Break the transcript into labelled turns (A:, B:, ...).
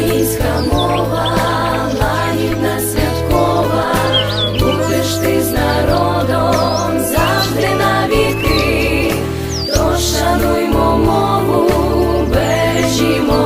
A: Українська мова, лагідна святкова, будеш ти з народом завжди на віки, то шануймо мову, бережімо.